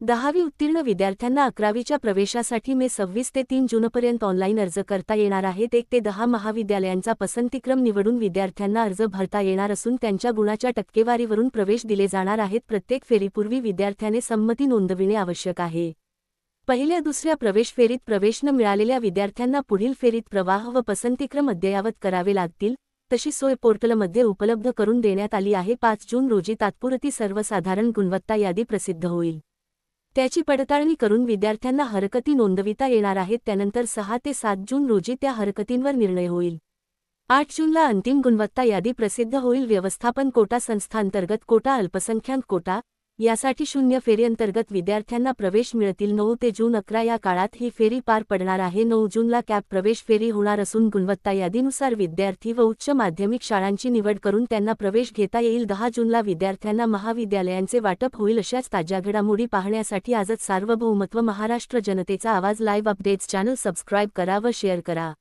दहावी उत्तीर्ण विद्यार्थ्यांना अकरावीच्या प्रवेशासाठी मे सव्वीस ते तीन जूनपर्यंत ऑनलाईन अर्ज करता येणार आहेत. एक ते दहा महाविद्यालयांचा पसंतीक्रम निवडून विद्यार्थ्यांना अर्ज भरता येणार असून त्यांच्या गुणाच्या टक्केवारीवरून प्रवेश दिले जाणार आहेत. प्रत्येक फेरीपूर्वी विद्यार्थ्याने संमती नोंदविणे आवश्यक आहे. पहिल्या दुसऱ्या प्रवेश फेरीत प्रवेश न मिळालेल्या विद्यार्थ्यांना पुढील फेरीत प्रवाह व पसंतीक्रम अद्ययावत करावे लागतील तशी सोय पोर्टलमध्ये उपलब्ध करून देण्यात आली आहे. पाच जून रोजी तात्पुरती सर्वसाधारण गुणवत्ता यादी प्रसिद्ध होईल. त्याची पडताळणी करून विद्यार्थ्यांना हरकती नोंदविता येणार आहेत. त्यानंतर सहा ते सात जून रोजी त्या हरकतींवर निर्णय होईल. आठ जूनला अंतिम गुणवत्ता यादी प्रसिद्ध होईल. व्यवस्थापन कोटा संस्थांतर्गत कोटा अल्पसंख्याक कोटा यासाठी शून्य फेरीअंतर्गत विद्यार्थ्यांना प्रवेश मिळतील. नऊ ते जून अकरा या काळात ही फेरी पार पडणार आहे. नऊ जूनला कॅप प्रवेश फेरी होणार असून गुणवत्ता यादीनुसार विद्यार्थी व उच्च माध्यमिक शाळांची निवड करून त्यांना प्रवेश घेता येईल. दहा जूनला विद्यार्थ्यांना महाविद्यालयांचे वाटप होईल अशाच ताज्या घडामोडी पाहण्यासाठी आजच सार्वभौमत्व महाराष्ट्र जनतेचा आवाज लाईव्ह अपडेट्स चॅनल सबस्क्राईब करा व शेअर करा.